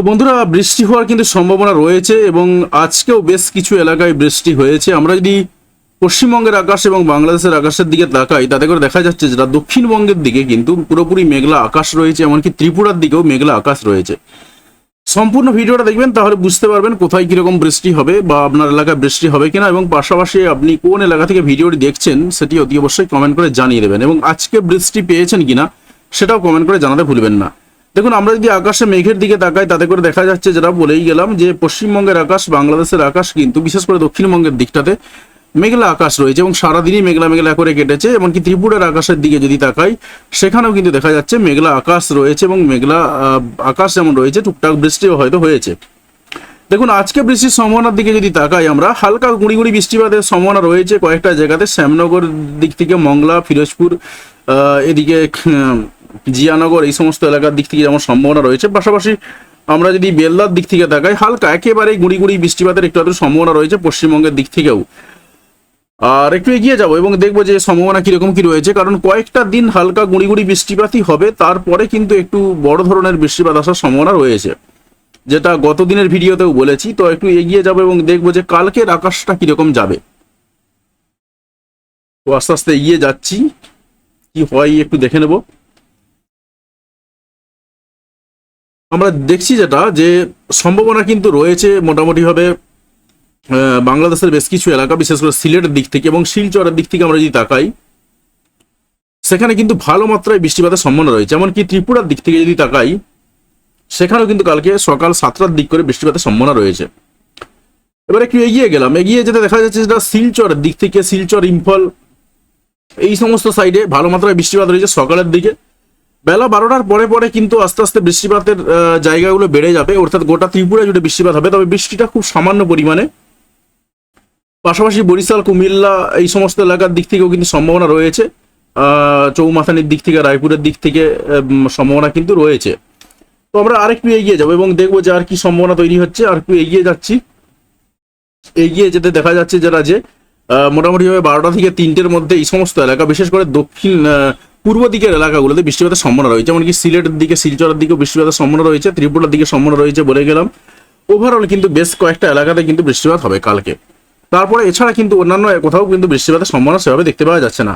তো বন্ধুরা, বৃষ্টি হওয়ার কিন্তু সম্ভাবনা রয়েছে এবং আজকেও বেশ কিছু এলাকায় বৃষ্টি হয়েছে। আমরা যদি পশ্চিমবঙ্গের আকাশ এবং বাংলাদেশের আকাশের দিকে তাকাই, তাতে করে দেখা যাচ্ছে যেটা দক্ষিণবঙ্গের দিকে কিন্তু পুরোপুরি মেঘলা আকাশ রয়েছে, এমনকি ত্রিপুরার দিকেও মেঘলা আকাশ রয়েছে। সম্পূর্ণ ভিডিওটা দেখবেন, তাহলে বুঝতে পারবেন কোথায় কীরকম বৃষ্টি হবে বা আপনার এলাকায় বৃষ্টি হবে কিনা এবং পাশাপাশি আপনি কোন এলাকা থেকে ভিডিওটি দেখছেন সেটি অতি অবশ্যই কমেন্ট করে জানিয়ে দেবেন। এবং আজকে বৃষ্টি পেয়েছেন কিনা, সেটাও কমেন্ট করে জানাতে ভুলবেন না। দেখুন, আমরা যদি আকাশে মেঘের দিকে তাকাই, তাতে করে দেখা যাচ্ছে যেটা বলেই গেলাম যে পশ্চিমবঙ্গের আকাশ, বাংলাদেশের আকাশ কিন্তু বিশেষ করে দক্ষিণবঙ্গের দিকটাতে মেঘলা আকাশ রয়েছে এবং সারাদিনই মেঘলা মেঘলা করে কেটেছে। এমনকি ত্রিপুরার আকাশের দিকে যদি তাকাই, সেখানেও কিন্তু দেখা যাচ্ছে মেঘলা আকাশ রয়েছে এবং মেঘলা আকাশ যেমন রয়েছে, টুকটাক বৃষ্টিও হয়তো হয়েছে। দেখুন, আজকে বৃষ্টির সম্ভাবনার দিকে যদি তাকাই আমরা, হালকা গুঁড়ি গুঁড়ি বৃষ্টিপাতের সম্ভাবনা রয়েছে কয়েকটা জায়গাতে। শ্যামনগর দিক থেকে মংলা, ফিরোজপুর এদিকে জিয়ানগর, এই সমস্ত এলাকার দিক থেকে যেমন সম্ভাবনা রয়েছে, পাশাপাশি আমরা যদি বেলদার দিক থেকে তাকাই, হালকা একেবারে গুঁড়ি গুঁড়ি বৃষ্টিপাতের একটু আধটু সম্ভাবনা রয়েছে পশ্চিমবঙ্গের দিক থেকেও। আর একটু এগিয়ে যাব এবং দেখব যে সম্ভাবনা কীরকম কি রয়েছে, কারণ কয়েকটা দিন হালকা গুঁড়ি গুঁড়ি বৃষ্টিপাতই হবে, তারপরে কিন্তু একটু বড় ধরনের বৃষ্টিপাত আসার সম্ভাবনা রয়েছে, যেটা গত দিনের ভিডিওতেও বলেছি। তো একটু এগিয়ে যাব এবং দেখব যে কালকের আকাশটা কীরকম যাবে। তো আস্তে আস্তে এগিয়ে যাচ্ছি, কি হয় একটু দেখে নেব। আমরা দেখছি যেটা, যে সম্ভাবনা কিন্তু রয়েছে মোটামুটিভাবে বাংলাদেশের বেশ কিছু এলাকা, বিশেষ করে সিলেটের দিক থেকে এবং শিলচরের দিক থেকে আমরা যদি তাকাই, সেখানে কিন্তু ভালো মাত্রায় বৃষ্টিপাতের সম্ভাবনা রয়েছে। এমনকি ত্রিপুরার দিক থেকে যদি তাকাই, সেখানেও কিন্তু কালকে সকাল সাতটার দিক করে বৃষ্টিপাতের সম্ভাবনা রয়েছে। এবার একটু এগিয়ে গেলাম। এগিয়ে যেতে দেখা যাচ্ছে যেটা শিলচরের দিক থেকে, শিলচর, ইম্ফল, এই সমস্ত সাইডে ভালো মাত্রায় বৃষ্টিপাত রয়েছে সকালের দিকে। বেলা বারোটার পরে পরে কিন্তু আস্তে আস্তে বৃষ্টিপাতের জায়গাগুলো বেড়ে যাবে। অর্থাৎ গোটা ত্রিপুরা জুড়ে বৃষ্টিপাত হবে, তবে বৃষ্টিটা খুব সামান্য পরিমাণে। পাশাপাশি বরিশাল, কুমিল্লা এই সমস্ত এলাকার দিক থেকেও কিন্তু সম্ভাবনা রয়েছে। চৌমাথানির দিক থেকে, রায়পুরের দিক থেকে সম্ভাবনা কিন্তু রয়েছে। তো আমরা আরেকটু এগিয়ে যাব এবং দেখব যে আর কি সম্ভাবনা তৈরি হচ্ছে। আর একটু এগিয়ে যাচ্ছি। এগিয়ে যেতে দেখা যাচ্ছে যারা যে মোটামুটিভাবে বারোটা থেকে তিনটের মধ্যে এই সমস্ত এলাকা, বিশেষ করে দক্ষিণ পূর্ব দিকের এলাকাগুলোতে বৃষ্টিপাতের সম্ভাবনা রয়েছে। এমনকি সিলেটের দিকে, শিলচরের দিকেও বৃষ্টিপাতের সম্ভাবনা রয়েছে, ত্রিপুরার দিকে সম্ভাবনা রয়েছে বলে গেলাম। ওভারঅল কিন্তু বেশ কয়েকটা এলাকাতে কিন্তু বৃষ্টিপাত হবে কালকে। তারপরে এছাড়া কিন্তু অন্যান্য কোথাও কিন্তু বৃষ্টিপাতের সম্ভাবনা সেভাবে দেখতে পাওয়া যাচ্ছে না।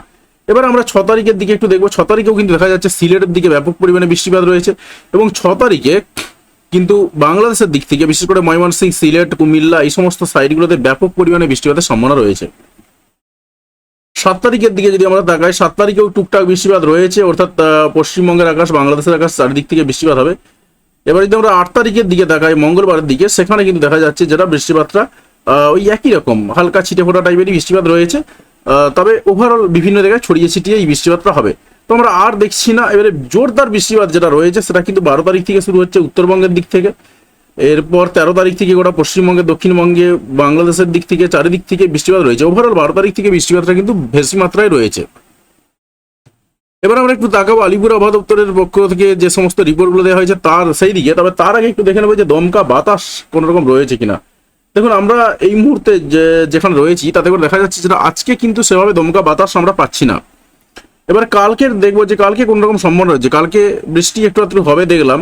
এবার আমরা ছ তারিখের দিকে একটু দেখব। ছ তারিখেও কিন্তু দেখা যাচ্ছে সিলেটের দিকে ব্যাপক পরিমাণে বৃষ্টিপাত রয়েছে এবং ছ তারিখে কিন্তু বাংলাদেশের দিক থেকে, বিশেষ করে ময়মনসিংহ সিলেট, কুমিল্লা, এই সমস্ত সাইডগুলোতে ব্যাপক পরিমাণে বৃষ্টিপাতের সম্ভাবনা রয়েছে। সাত তারিখের দিকে যদি আমরা তাকাই, সাত তারিখেও টুকটাক বৃষ্টিপাত রয়েছে, অর্থাৎ পশ্চিমবঙ্গের আকাশ, বাংলাদেশের আকাশ চারিদিক থেকে বৃষ্টিপাত হবে। এবার যদি আমরা আট তারিখের দিকে তাকাই, মঙ্গলবারের দিকে, সেখানে কিন্তু দেখা যাচ্ছে যেটা বৃষ্টিপাতটা ওই একই রকম, হালকা ছিটে ফোটা টাইপেরই বৃষ্টিপাত রয়েছে। তবে ওভারঅল বিভিন্ন জায়গায় ছড়িয়ে ছিটিয়ে এই বৃষ্টিপাতটা হবে। তো আমরা আর দেখছি না। এবারে জোরদার বৃষ্টিপাত যেটা রয়েছে, সেটা কিন্তু বারো তারিখ থেকে শুরু হচ্ছে উত্তরবঙ্গের দিক থেকে। এরপর তেরো তারিখ থেকে গোটা পশ্চিমবঙ্গে, দক্ষিণবঙ্গে, বাংলাদেশের দিক থেকে, চারিদিক থেকে বৃষ্টিপাত রয়েছে। ওভারঅল বারো তারিখ থেকে বৃষ্টিপাতটা কিন্তু বেশি মাত্রায় রয়েছে। এবার আমরা একটু তাকাবো আলিপুর আবহাওয়া দপ্তরের পক্ষ থেকে যে সমস্ত রিপোর্টগুলো দেওয়া হয়েছে তার সেই দিকে। তবে তার আগে একটু দেখে নেব যে দমকা বাতাস কোনো রকম রয়েছে কিনা। দেখুন, আমরা এই মুহূর্তে যে যেখানে রয়েছি, তাতে করে দেখা যাচ্ছে যেটা আজকে কিন্তু সেভাবে দমকা বাতাস আমরা পাচ্ছি না। এবার কালকের দেখব যে কালকে কোন রকম সম্ভাবনা রয়েছে। কালকে বৃষ্টি একটু একটু হবে দেখলাম।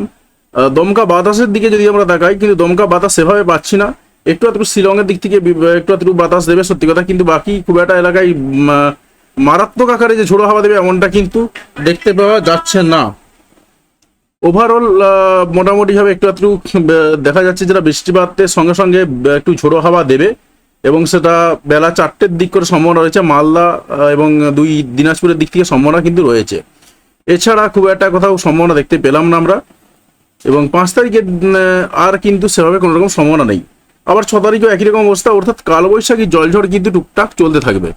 দমকা বাতাসের দিকে যদি আমরা তাকাই কিন্তু দমকা বাতাস সেভাবে পাচ্ছি না। একটু একটু শিলংয়ের দিক থেকে একটু একটু বাতাস দেবে সত্যি কথা। কিন্তু বাকি খুব একটা এলাকায় মারাত্মক আকারে যে ঝোড়ো হাওয়া দেবে এমনটা কিন্তু দেখতে পাওয়া যাচ্ছে না। ওভারঅল মোটামুটিভাবে একটু একটু আহ, দেখা যাচ্ছে যেটা বৃষ্টিপাতের সঙ্গে সঙ্গে একটু ঝোড়ো হাওয়া দেবে। এবং সেটা বেলা চারটের দিক করে সম্ভাবনা রয়েছে। মালদা এবং দুই দিনাজপুরের দিক থেকে সম্ভাবনা কিন্তু রয়েছে। এছাড়া খুব একটা কোথাও সম্ভাবনা দেখতে পেলাম না আমরা। এবং পাঁচ তারিখে আর কিন্তু সেভাবে কোনো রকম সম্ভাবনা নেই। আবার ছ তারিখেও একই রকম অবস্থা, অর্থাৎ কালবৈশাখী জলঝড় কিন্তু টুকটাক চলতে থাকবে।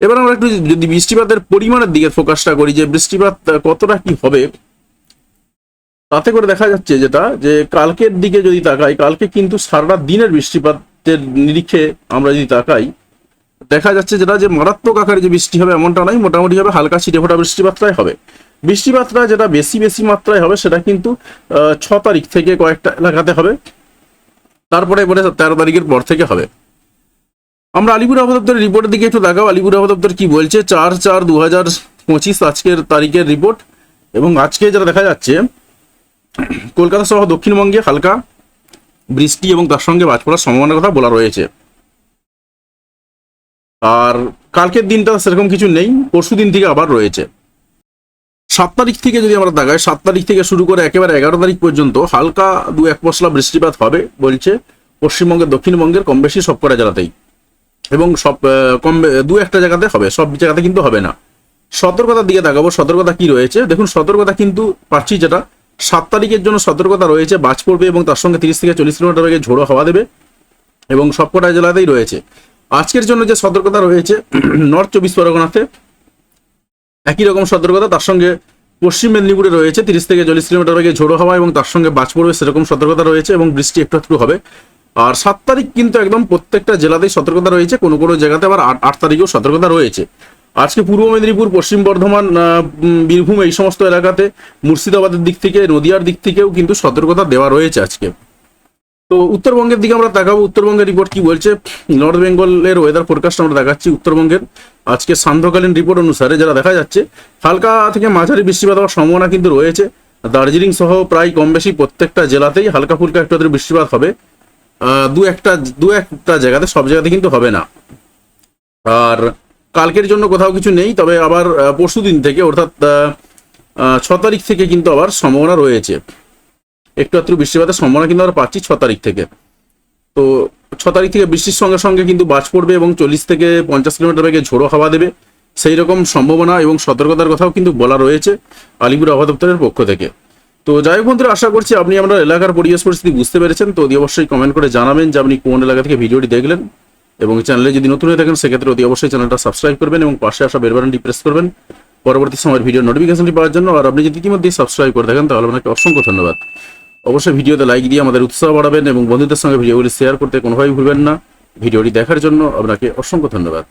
এবার আমরা একটু যদি বৃষ্টিপাতের পরিমাণের দিকে ফোকাসটা করি, যে বৃষ্টিপাত কতটা কি হবে তাতে করে দেখা যাচ্ছে যেটা, যে কালকের দিকে যদি তাকাই, কালকে কিন্তু সারাটা দিনের বৃষ্টিপাতের নিরিখে আমরা যদি তাকাই, দেখা যাচ্ছে যেটা যে মারাত্মক আকারে যে বৃষ্টি হবে এমনটা নয়, মোটামুটি হবে হালকা ছিটে ফোটা বৃষ্টিপাতটাই হবে। বৃষ্টিপাতটা যেটা বেশি বেশি মাত্রায় হবে সেটা কিন্তু ছ তারিখ থেকে কয়েকটা এলাকাতে হবে। তারপরে এবারে তেরো তারিখের পর থেকে হবে। আমরা আলিপুর আবহাওয়া রিপোর্টের দিকে একটু দেখাও আলিপুর আবহাওয়া কি বলছে? চার চার দু হাজার পঁচিশ আজকের তারিখের রিপোর্ট। এবং আজকে যেটা দেখা যাচ্ছে কলকাতা সহ দক্ষিণবঙ্গে হালকা বৃষ্টি এবং তার সঙ্গে বাজ পড়ার সম্ভাবনার কথা বলা রয়েছে। আর কালকের দিনটা সেরকম কিছু নেই, পরশু দিন থেকে আবার রয়েছে। সাত তারিখ থেকে যদি আমরা দেখাই সাত তারিখ থেকে শুরু করে একেবারে এগারো তারিখ পর্যন্ত হালকা দু এক পশলা বৃষ্টিপাত হবে বলছে পশ্চিমবঙ্গের, দক্ষিণবঙ্গের কম বেশি সব কটা জেলাতেই এবং সব কম দু একটা জায়গাতে হবে, সব জায়গাতে কিন্তু হবে না। সতর্কতার দিকে দেখাবো সতর্কতা কি রয়েছে? দেখুন, সতর্কতা কিন্তু পাচ্ছি যেটা সাত তারিখের জন্য সতর্কতা রয়েছে বাজ পড়বে এবং তার সঙ্গে তিরিশ থেকে চল্লিশ কিলোমিটার বেগে ঝোড়ো হাওয়া দেবে এবং সবকটা জেলাতেই রয়েছে। আজকের জন্য যে সতর্কতা রয়েছে, নর্থ চব্বিশ পরগনাতে একই রকম সতর্কতা, তার সঙ্গে পশ্চিম মেদিনীপুরে রয়েছে তিরিশ থেকে চল্লিশ কিলোমিটার বেগে ঝোড়ো হাওয়া এবং তার সঙ্গে বাজ পড়বে সেরকম সতর্কতা রয়েছে এবং বৃষ্টি একটু একটু হবে। আর সাত তারিখ কিন্তু একদম প্রত্যেকটা জেলাতেই সতর্কতা রয়েছে, কোনো কোনো জায়গাতে আবার আট আট তারিখেও সতর্কতা রয়েছে। আজকে পূর্ব মেদিনীপুর, পশ্চিম বর্ধমান বীরভূম এই সমস্ত এলাকাতে মুর্শিদাবাদের দিক থেকে, নদিয়ার দিক থেকেও কিন্তু সতর্কতা দেওয়া রয়েছে আজকে। তো উত্তরবঙ্গের দিকে আমরা তাকাবো। উত্তরবঙ্গের রিপোর্ট কি বলছে? নর্থ বেঙ্গলের ওয়েদার ফোরকাস্ট আমরা দেখাচ্ছি উত্তরবঙ্গের। আজকে সান্ধ্যকালীন রিপোর্ট অনুসারে যারা দেখা যাচ্ছে, হালকা থেকে মাঝারি বৃষ্টিপাত হওয়ার সম্ভাবনা কিন্তু রয়েছে। দার্জিলিং সহ প্রায় কম বেশি প্রত্যেকটা জেলাতেই হালকা ফুলকা একটু বৃষ্টিপাত হবে। দু একটা দু একটা জায়গাতে সব জায়গাতে কিন্তু হবে না। আর কালকের জন্য কোথাও কিছু নেই, তবে আবার পরশু দিন থেকে, অর্থাৎ ছ তারিখ থেকে কিন্তু আবার সম্ভাবনা রয়েছে। একটু একটু বৃষ্টিপাতের সম্ভাবনা কিন্তু আমরা পাচ্ছি ছ তারিখ থেকে। তো ছ তারিখ থেকে বৃষ্টির সঙ্গে সঙ্গে কিন্তু বাজ পড়বে এবং চল্লিশ থেকে পঞ্চাশ কিলোমিটার বেগে ঝোড়ো হাওয়া দেবে। সেই রকম সম্ভাবনা এবং সতর্কতার কথাও কিন্তু বলা রয়েছে আলিপুর আবহাওয়া দপ্তরের পক্ষ থেকে। তো যাই হোক বন্ধুরা, আশা করছি আপনি আমরা এলাকার পরিবেশ পরিস্থিতি বুঝতে পেরেছেন। তো অবশ্যই কমেন্ট করে জানাবেন যে আপনি কোন এলাকা থেকে ভিডিওটি দেখলেন। এবং চ্যানেলে যদি নতুন হয়ে থাকেন, সেক্ষেত্রে অতি অবশ্যই চ্যানেলটা সাবস্ক্রাইব করবেন এবং পাশে আসা বেল বাটনটি প্রেস করবেন। পরবর্তী সময়ের ভিডিও নোটিফিকেশনটি পাওয়ার জন্য। আর আপনি যদি ইতিমধ্যেই সাবস্ক্রাইব করে থাকেন, তাহলে আপনাকে অসংখ্য ধন্যবাদ। অবশ্যই ভিডিওতে লাইক দিয়ে আমাদের উৎসাহ বাড়াবেন এবং বন্ধুদের সঙ্গে ভিডিওগুলি শেয়ার করতে কোনোভাবেই ভুলবেন না। ভিডিওটি দেখার জন্য আপনাকে অসংখ্য ধন্যবাদ।